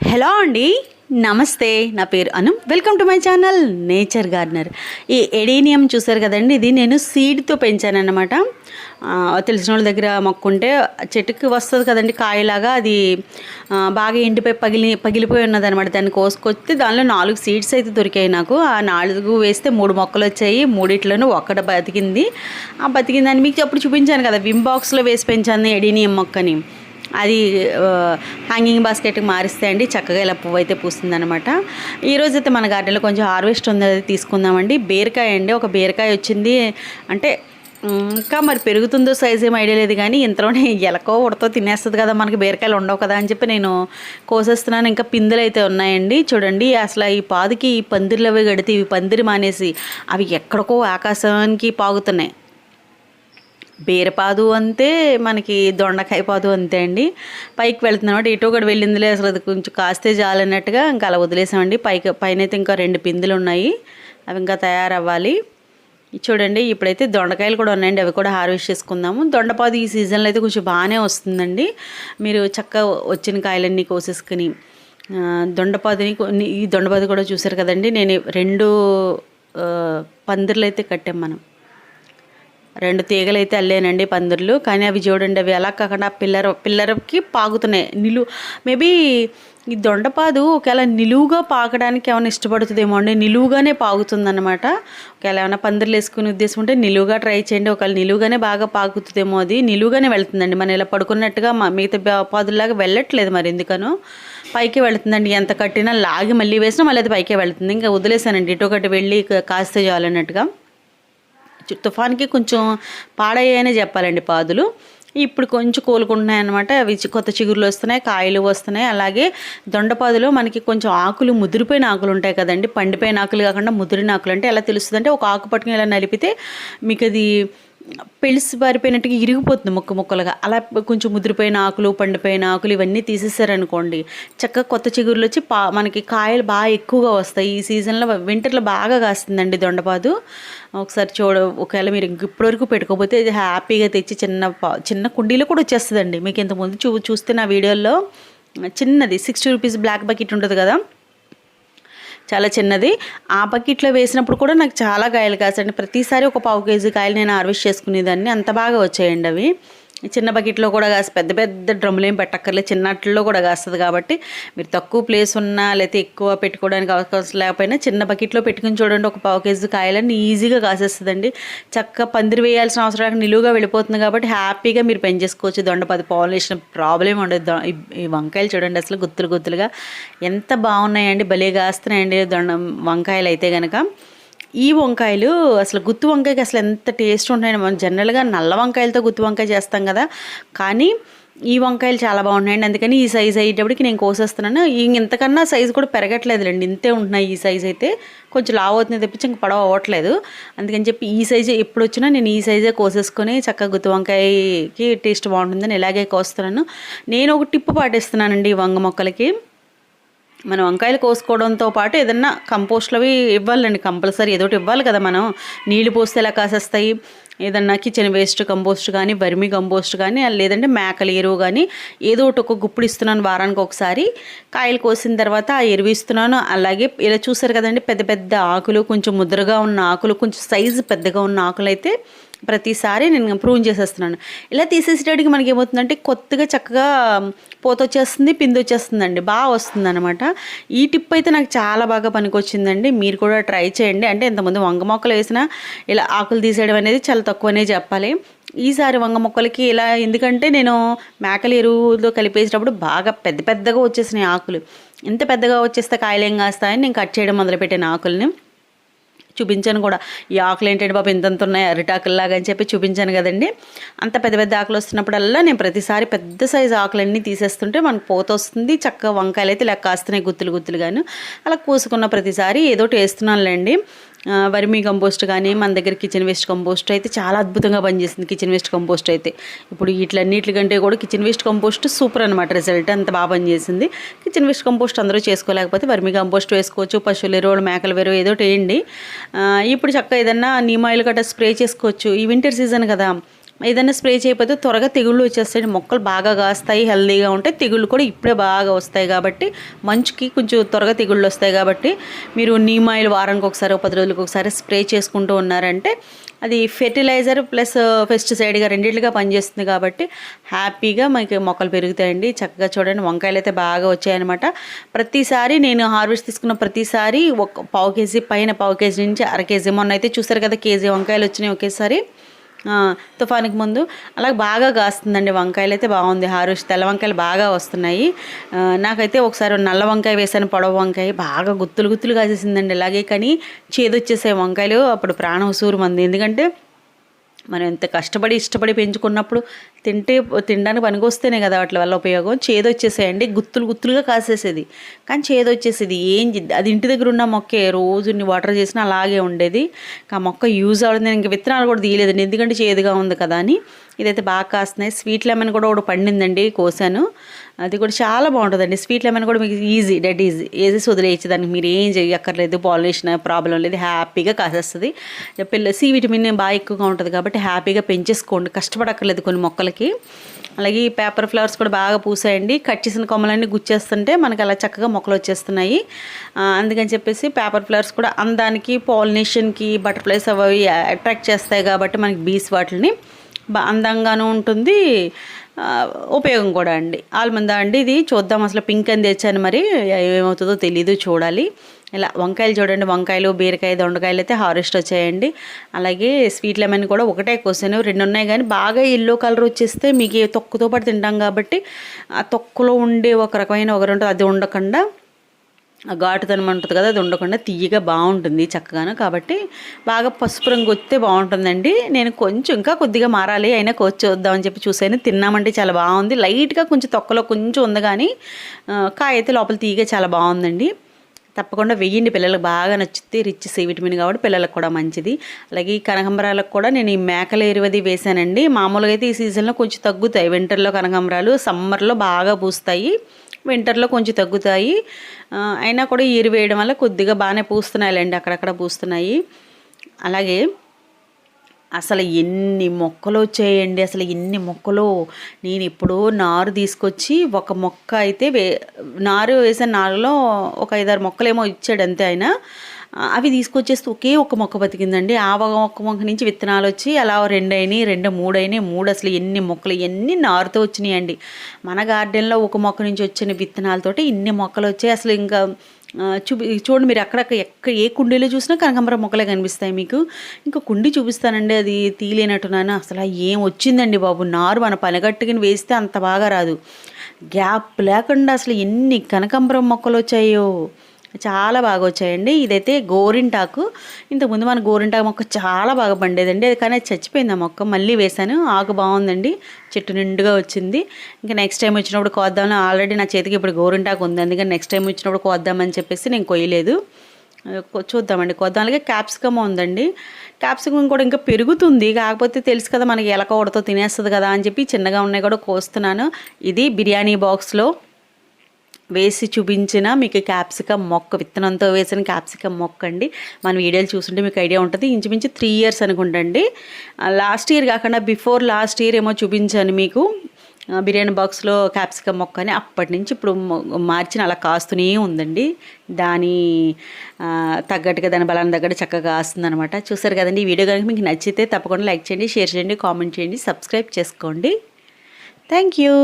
Hello అండి. నమస్తే. నా పేరు Anu. Welcome to my channel nature gardener. ఈ ఎడీనియం చూసారు కదండి? ఇది నేను సీడ్తో పెంచానన్నమాట. తెలిసిన వాళ్ళ దగ్గర మొక్కుంటే చెట్టుకి వస్తుంది కదండి కాయలాగా. అది బాగా ఎండిపోయి పగిలి పగిలిపోయి ఉన్నది అనమాట దాన్ని కోసుకొస్తే దానిలో నాలుగు సీడ్స్ అయితే దొరికాయి నాకు. ఆ నాలుగు వేస్తే మూడు మొక్కలు వచ్చాయి మూడిట్లోనూ ఒక్కడ బతికింది. ఆ బతికిందని దాన్ని మీకు అప్పుడు చూపించాను కదా. విమ్ బాక్స్లో వేసి పెంచాను ఎడీనియం మొక్కని. అది హ్యాంగింగ్ బాస్కెట్కి మారిస్తే అండి చక్కగా ఇలా పువ్వు అయితే పూస్తుందనమాట ఈరోజు అయితే మన గార్డెన్లో కొంచెం హార్వెస్ట్ ఉంది అది తీసుకుందామండి. బీరకాయ అండి ఒక బీరకాయ వచ్చింది. అంటే ఇంకా మరి పెరుగుతుందో సైజ్ ఏం ఐడియా లేదు కానీ ఇంతలోనే ఎలకో ఉడతో తినేస్తుంది కదా మనకి బీరకాయలు ఉండవు కదా అని చెప్పి నేను కోసేస్తున్నాను. ఇంకా పిందులు అయితే ఉన్నాయండి. చూడండి అసలు ఈ పాదుకి ఈ పందిర్లు అవి గడితే ఇవి పందిరి మానేసి అవి ఎక్కడికో ఆకాశానికి పాగుతున్నాయి. బీరపాదు అంతే మనకి దొండకాయ పాదు అంతే అండి. పైకి వెళ్తున్నామంటే ఇటు ఒకటి వెళ్ళిందిలే అసలు అది కొంచెం కాస్తే చాలన్నట్టుగా ఇంకా అలా వదిలేసామండి. పైకి పైన అయితే ఇంకా రెండు పిందులు ఉన్నాయి అవి ఇంకా తయారవ్వాలి. చూడండి ఇప్పుడైతే దొండకాయలు కూడా ఉన్నాయండి అవి కూడా హార్వెస్ట్ చేసుకుందాము. దొండపాదు ఈ సీజన్లో అయితే కొంచెం బాగానే వస్తుందండి. మీరు చక్కగా వచ్చిన కాయలన్నీ కోసేసుకుని దొండపాదుని కొన్ని- ఈ దొండపాదు కూడా చూసారు కదండి నేను రెండు పందిర్లు అయితే కట్టాం మనం. రెండు తీగలు అయితే అల్లానండి పందిర్లు. కానీ అవి చూడండి అవి ఎలా కాకుండా పిల్లర పిల్లరకి పాగుతున్నాయి. నిలు మేబీ ఈ దొండపాదు ఒకవేళ నిలువుగా పాకడానికి ఏమైనా ఇష్టపడుతుందేమో అండి. నిలువుగానే పాగుతుందన్నమాట. ఒకవేళ ఏమైనా పందిర్లు వేసుకునే ఉద్దేశం ఉంటే నిలువుగా ట్రై చేయండి. ఒకవేళ నిలువుగానే బాగా పాకుతుందేమో అది. నిలువుగానే వెళ్తుందండి. మనం ఇలా పడుకున్నట్టుగా మా మిగతా పాదుల్లాగా వెళ్ళట్లేదు మరి ఎందుకనో. పైకి వెళుతుందండి. ఎంత కట్టినా లాగి మళ్ళీ వేసినా మళ్ళీ అది పైకే వెళుతుంది. ఇంకా వదిలేసానండి. ఇటు ఒకటి వెళ్ళి కాస్తే చాలన్నట్టుగా తుఫాన్కి కొంచెం పాడయ్యాయనే చెప్పాలండి పాదులు. ఇప్పుడు కొంచెం కోలుకుంటున్నాయి అనమాట అవి చి- కొత్త చిగురులు వస్తున్నాయి కాయలు వస్తున్నాయి. అలాగే దొండపాదులో మనకి కొంచెం ఆకులు ముదిరిపోయిన ఆకులు ఉంటాయి కదండి. పండిపోయిన ఆకులు కాకుండా ముదిరిన ఆకులు. అంటే ఎలా తెలుస్తుందంటే ఒక ఆకు పట్టుకుని ఇలా నలిపితే మీకు అది పెళిసి పారిపోయినట్టుగా ఇరిగిపోతుంది ముక్క ముక్కలుగా. అలా కొంచెం ముదిరిపోయిన ఆకులు పండిపోయిన ఆకులు ఇవన్నీ తీసేసారనుకోండి చక్కగా కొత్త చిగురులు వచ్చి పా మనకి కాయలు బాగా ఎక్కువగా వస్తాయి. ఈ సీజన్లో వింటర్లో బాగా కాస్తుందండి దొండపాదు. ఒకసారి చూడ ఒకవేళ మీరు ఇప్పటివరకు పెట్టుకోకపోతే హ్యాపీగా తెచ్చి చిన్న పా- చిన్న కుండీలో కూడా వచ్చేస్తుందండి. మీకు ఇంతకుముందు చూ చూస్తే నా వీడియోలో చిన్నది సిక్స్టీ రూపీస్ బ్లాక్ బకెట్ ఉంటుంది కదా. చాలా చిన్నది. ఆ బకెట్లో వేసినప్పుడు కూడా నాకు చాలా కాయలు కాసండి ప్రతిసారి ఒక పావు కేజీ కాయలు నేను హార్వెస్ట్ చేసుకునేదాన్ని. అంత బాగా వచ్చాయండి అవి. చిన్న బకెట్లో కూడా కాసి పెద్ద పెద్ద డ్రమ్ములు ఏం పెట్టక్కర్లేదు చిన్నట్లో కూడా కాస్తుంది కాబట్టి మీరు తక్కువ ప్లేస్ ఉన్నా లేకపోతే ఎక్కువ పెట్టుకోవడానికి అవకాశం లేకపోయినా చిన్న బకెట్లో పెట్టుకుని చూడండి ఒక పావు కేజీ కాయలన్నీ ఈజీగా కాసేస్తుందండి. చక్కగా పందిరి వేయాల్సిన అవసరం లేకుండా నిలువుగా వెళ్ళిపోతుంది కాబట్టి హ్యాపీగా మీరు పెంచేసుకోవచ్చు. దొండపది పాలినేషన్ ప్రాబ్లం ఉండదు ఈ వంకాయలు చూడండి అసలు గుత్తులు గుత్తులుగా ఎంత బాగున్నాయండి భలే కాస్తున్నాయండి. దొండ వంకాయలు అయితే కనుక ఈ వంకాయలు అసలు గుత్తి వంకాయకి అసలు ఎంత టేస్ట్ ఉంటాయండి మనం జనరల్గా నల్ల వంకాయలతో గుత్తి వంకాయ చేస్తాం కదా. కానీ ఈ వంకాయలు చాలా బాగున్నాయండి. అందుకని ఈ సైజ్ అయ్యేటప్పటికి నేను కోసేస్తున్నాను. ఇంతకన్నా సైజు కూడా పెరగట్లేదులేండి. ఇంతే ఉంటున్నాయి ఈ సైజ్ అయితే. కొంచెం లావు అవుతుంది తెప్పించి ఇంక పడవ అవ్వట్లేదు. అందుకని చెప్పి ఈ సైజే ఎప్పుడు వచ్చినా నేను ఈ సైజే కోసేసుకొని చక్కగా గుత్తి వంకాయకి టేస్ట్ బాగుంటుందని ఇలాగే కోస్తున్నాను. నేను ఒక టిప్పు పాటిస్తున్నానండి ఈ వంగ మొక్కలకి. మనం వంకాయలు కోసుకోవడంతో పాటు ఏదన్నా కంపోస్ట్లవి ఇవ్వాలండి కంపల్సరీ ఏదో ఒకటి ఇవ్వాలి కదా మనం. నీళ్ళు పోస్తే ఎలా కాసేస్తాయి? ఏదన్నా కిచెన్ వేస్ట్ కంపోస్ట్ కానీ బర్మీ కంపోస్ట్ కానీ లేదంటే మేకల ఎరువు కానీ ఏదో ఒకటి ఒక గుప్పుడు ఇస్తున్నాను వారానికి ఒకసారి. కాయలు కోసిన తర్వాత ఆ ఎరువు ఇస్తున్నాను. అలాగే ఇలా చూసారు కదండి పెద్ద పెద్ద ఆకులు కొంచెం ముద్రగా ఉన్న ఆకులు కొంచెం సైజు పెద్దగా ఉన్న ఆకులు అయితే ప్రతిసారి నేను ప్రూన్ చేసేస్తున్నాను. ఇలా తీసేసేటడికి మనకి ఏమవుతుందంటే కొత్తగా చక్కగా పోత వచ్చేస్తుంది పిండి వచ్చేస్తుందండి బాగా వస్తుంది అనమాట ఈ టిప్ అయితే నాకు చాలా బాగా పనికొచ్చిందండి. మీరు కూడా ట్రై చేయండి. అంటే ఇంతకుముందు వంగ మొక్కలు వేసినా ఇలా ఆకులు తీసేయడం అనేది చాలా తక్కువనే చెప్పాలి. ఈసారి వంగ మొక్కలకి ఇలా ఎందుకంటే నేను మేకల ఎరువులో కలిపేసేటప్పుడు బాగా పెద్ద పెద్దగా వచ్చేసినాయి ఆకులు. ఇంత పెద్దగా వచ్చేస్తే కాయలేం కాస్తాయని నేను కట్ చేయడం మొదలుపెట్టాను ఆకుల్ని. చూపించాను కూడా. ఈ ఆకులు ఏంటంటే బాబు ఇంతంత ఉన్నాయి అరిటాకుల్లాగా అని చెప్పి చూపించాను కదండి. అంత పెద్ద పెద్ద ఆకులు వస్తున్నప్పుడల్లా నేను ప్రతిసారి పెద్ద సైజు ఆకులన్నీ తీసేస్తుంటే మనకు పోత వస్తుంది. చక్కగా వంకాయలు అయితే ఇలా కాస్తున్నాయి గుత్తులు గుత్తులుగాను. అలా కూసుకున్న ప్రతిసారి ఏదో ఒకటి వేస్తున్నానులేండి. వర్మీ కంపోస్ట్ కానీ మన దగ్గర కిచెన్ వేస్ట్ కంపోస్ట్ అయితే చాలా అద్భుతంగా పనిచేసింది కిచెన్ వేస్ట్ కంపోస్ట్ అయితే. ఇప్పుడు వీటిలన్నిటి కంటే కూడా కిచెన్ వేస్ట్ కంపోస్ట్ సూపర్ అనమాట రిజల్ట్ అంత బాగా పనిచేసింది. కిచెన్ వేస్ట్ కంపోస్ట్ అందరూ చేసుకోలేకపోతే వర్మీ కంపోస్ట్ వేసుకోవచ్చు పశువుల ఎరువులు మేకల ఎరువు ఏదో ఒకటి వేయండి. ఇప్పుడు చక్కగా ఏదన్నా నీమ్ ఆయిల్ గట్రా స్ప్రే చేసుకోవచ్చు. ఈ వింటర్ సీజన్ కదా. ఏదైనా స్ప్రే చేయకపోతే త్వరగా తెగుళ్ళు వచ్చేస్తాయి మొక్కలు బాగా కాస్తాయి హెల్దీగా ఉంటాయి తెగుళ్ళు కూడా ఇప్పుడే బాగా వస్తాయి కాబట్టి మంచుకి కొంచెం త్వరగా తెగుళ్ళు వస్తాయి కాబట్టి మీరు నీమ్ ఆయిల్ వారానికి ఒకసారి ఒక పది రోజులకు ఒకసారి స్ప్రే చేసుకుంటూ ఉన్నారంటే అది ఫెర్టిలైజర్ ప్లస్ పెస్టిసైడ్గా రెండింటిగా పనిచేస్తుంది కాబట్టి హ్యాపీగా మనకి మొక్కలు పెరుగుతాయండి. చక్కగా చూడండి వంకాయలు అయితే బాగా వచ్చాయన్నమాట. ప్రతిసారి నేను హార్వెస్ట్ తీసుకున్న ప్రతిసారి ఒక పావు కేజీ పైన పావు కేజీ నుంచి అర కేజీ. మొన్న అయితే చూసారు కదా కేజీ వంకాయలు వచ్చినాయి ఒకేసారి. తుఫానికి ముందు. అలాగే బాగా కాస్తుందండి వంకాయలు అయితే బాగుంది. హారుష్ తెల్ల వంకాయలు బాగా వస్తున్నాయి. నాకైతే ఒకసారి నల్ల వంకాయ వేసాను పొడవు వంకాయ. బాగా గుత్తులు గుత్తులు కాసేసిందండి అలాగే కానీ చేదొచ్చేసాయి వంకాయలు. అప్పుడు ప్రాణం సూరు మంది. ఎందుకంటే మనం ఎంత కష్టపడి ఇష్టపడి పెంచుకున్నప్పుడు తింటే తినడానికి పనికొస్తేనే కదా వాటి వల్ల ఉపయోగం. చేదు వచ్చేసేయండి గుత్తులు గుత్తులుగా కాసేసేది. కానీ చేదు వచ్చేసేది ఏం అది ఇంటి దగ్గర ఉన్న మొక్కే రోజు వాటర్ చేసినా అలాగే ఉండేది. ఆ మొక్క యూజ్ అవ్వడం నేను ఇంకా విత్తనాలు కూడా తీయలేదండి ఎందుకంటే చేదుగా ఉంది కదా అని. ఇదైతే బాగా కాస్తున్నాయి. స్వీట్ లెమన్ కూడా ఒకటి పండిందండి కోసాను. అది కూడా చాలా బాగుంటుందండి. స్వీట్ లెమన్ కూడా మీకు ఈజీ డెడ్ ఈజీ. వేసేసి వదిలేయచ్చు. దానికి మీరు ఏం చేయక్కర్లేదు. పాలినేషన్ ప్రాబ్లం లేదు. హ్యాపీగా కాసేస్తుంది. పిల్ల సి విటమిన్ బాగా ఎక్కువగా ఉంటుంది కాబట్టి హ్యాపీగా పెంచేసుకోండి. కష్టపడక్కర్లేదు కొన్ని మొక్కలకి. అలాగే ఈ పేపర్ ఫ్లవర్స్ కూడా బాగా పూసాయండి. కట్ చేసిన కొమ్మలన్నీ గుచ్చేస్తుంటే మనకి అలా చక్కగా మొక్కలు వచ్చేస్తున్నాయి. అందుకని చెప్పేసి పేపర్ ఫ్లవర్స్ కూడా అందానికి పాలినేషన్కి బటర్ఫ్లైస్ అవి అట్రాక్ట్ చేస్తాయి కాబట్టి మనకి బీస్ వాటిని బా అందంగాను ఉంటుంది. ఉపయోగం కూడా అండి. ఆల్మందా అండి ఇది? చూద్దాం అసలు పింక్ అని తెచ్చాను మరి. ఏమవుతుందో తెలీదు చూడాలి. ఇలా వంకాయలు చూడండి వంకాయలు బీరకాయ దొండకాయలు అయితే హారెస్ట్ వచ్చాయండి. అలాగే స్వీట్ లెమన్ కూడా ఒకటే కోసాను రెండు ఉన్నాయి కానీ బాగా ఎల్లో కలర్ వచ్చేస్తే మీకు తొక్కుతో పాటు తింటాం కాబట్టి ఆ తొక్కులో ఉండే ఒక రకమైన ఒక రెండు అది ఉండకుండా ఆ ఘాటుతనం ఉంటుంది కదా అది ఉండకుండా తీయగా బాగుంటుంది చక్కగాను. కాబట్టి బాగా పసుపు రంగు వస్తే బాగుంటుందండి. నేను కొంచెం ఇంకా కొద్దిగా మారాలి అయినా కోచి చూద్దామని చెప్పి చూసాను తిన్నామంటే చాలా బాగుంది. లైట్గా కొంచెం తొక్కలో కొంచెం ఉంది కానీ కాయ అయితే లోపల తీయగా చాలా బాగుందండి. తప్పకుండా వెయ్యండి. పిల్లలకు బాగా నచ్చుద్ది రిచ్ సి విటమిన్ కాబట్టి పిల్లలకు కూడా మంచిది. అలాగే ఈ కనకంబరాలకు కూడా నేను ఈ మేకల ఎరువది వేశానండి. మామూలుగా అయితే ఈ సీజన్లో కొంచెం తగ్గుతాయి. వింటర్లో కనకంబరాలు సమ్మర్లో బాగా పూస్తాయి. వింటర్లో కొంచెం తగ్గుతాయి. అయినా కూడా ఈ ఎరువు వేయడం వల్ల కొద్దిగా బాగానే పూస్తున్నాయిలేండి. అక్కడక్కడ పూస్తున్నాయి. అలాగే అసలు ఎన్ని మొక్కలు వచ్చాయండి అసలు ఎన్ని మొక్కలు నేను ఇప్పుడు నారు తీసుకొచ్చి ఒక మొక్క అయితే వే నారు వేసిన నారులో ఒక ఐదారు మొక్కలేమో ఇచ్చాడు అంతే ఆయన. అవి తీసుకొచ్చేస్తే ఒకే ఒక మొక్క బతికిందండి. ఆ ఒక మొక్క మొక్క నుంచి విత్తనాలు వచ్చి అలా రెండు అయినాయి రెండు మూడు అయినాయి మూడు అసలు ఎన్ని మొక్కలు ఎన్ని నారుతో వచ్చినాయండి. మన గార్డెన్లో ఒక మొక్క నుంచి వచ్చిన విత్తనాలతోటి ఇన్ని మొక్కలు వచ్చాయి. అసలు ఇంకా చూపి చూడండి మీరు అక్కడ ఎక్కడ ఏ కుండీలో చూసినా కనకాంబరం మొక్కలే కనిపిస్తాయి మీకు. ఇంకా కుండీ చూపిస్తానండి అది తీలేనట్టున్నాను అసలు ఏం వచ్చిందండి బాబు? నారు మన పనిగట్టుకుని వేస్తే అంత బాగా రాదు. గ్యాప్ లేకుండా అసలు ఎన్ని కనకాంబరం మొక్కలు వచ్చాయో. చాలా బాగా వచ్చాయండి. ఇదైతే గోరింటాకు. ఇంతకుముందు మన గోరింటాకు మొక్క చాలా బాగా పండేదండి. అది కానీ అది చచ్చిపోయింది ఆ మొక్క. మళ్ళీ వేశాను. ఆకు బాగుందండి. చెట్టు నిండుగా వచ్చింది. ఇంకా నెక్స్ట్ టైం వచ్చినప్పుడు కోద్దామని ఆల్రెడీ నా చేతికి ఇప్పుడు గోరింటాకు ఉంది. అందుకని నెక్స్ట్ టైం వచ్చినప్పుడు కోద్దామని చెప్పేసి నేను కొయ్యలేదు. చూద్దామండి. కొద్దాం. అలాగే క్యాప్సికమ్ ఉందండి. క్యాప్సికమ్ కూడా ఇంకా పెరుగుతుంది. కాకపోతే తెలుసు కదా మనకి ఎలక ఉడతో తినేస్తుంది కదా అని చెప్పి చిన్నగా ఉన్నాయి కూడా కోస్తున్నాను. ఇది బిర్యానీ బాక్స్లో వేసి చూపించిన మీకు క్యాప్సికమ్ మొక్క విత్తనంతో వేసిన క్యాప్సికమ్ మొక్క అండి మన వీడియోలు చూస్తుంటే మీకు ఐడియా ఉంటుంది. ఇంచుమించు త్రీ ఇయర్స్ అనుకుంటండి. లాస్ట్ ఇయర్ కాకుండా బిఫోర్ లాస్ట్ ఇయర్ ఏమో చూపించాను మీకు. బిర్యానీ బాక్స్లో క్యాప్సికమ్ మొక్క అని. అప్పటి నుంచి ఇప్పుడు మార్చిన అలా కాస్తూనే ఉందండి. దాని తగ్గట్టుగా దాని బలాన్ని తగ్గట్టు చక్కగా కాస్తుంది అనమాట చూసారు కదండి ఈ వీడియో కనుక మీకు నచ్చితే తప్పకుండా లైక్ చేయండి షేర్ చేయండి కామెంట్ చేయండి సబ్స్క్రైబ్ చేసుకోండి. Thank you.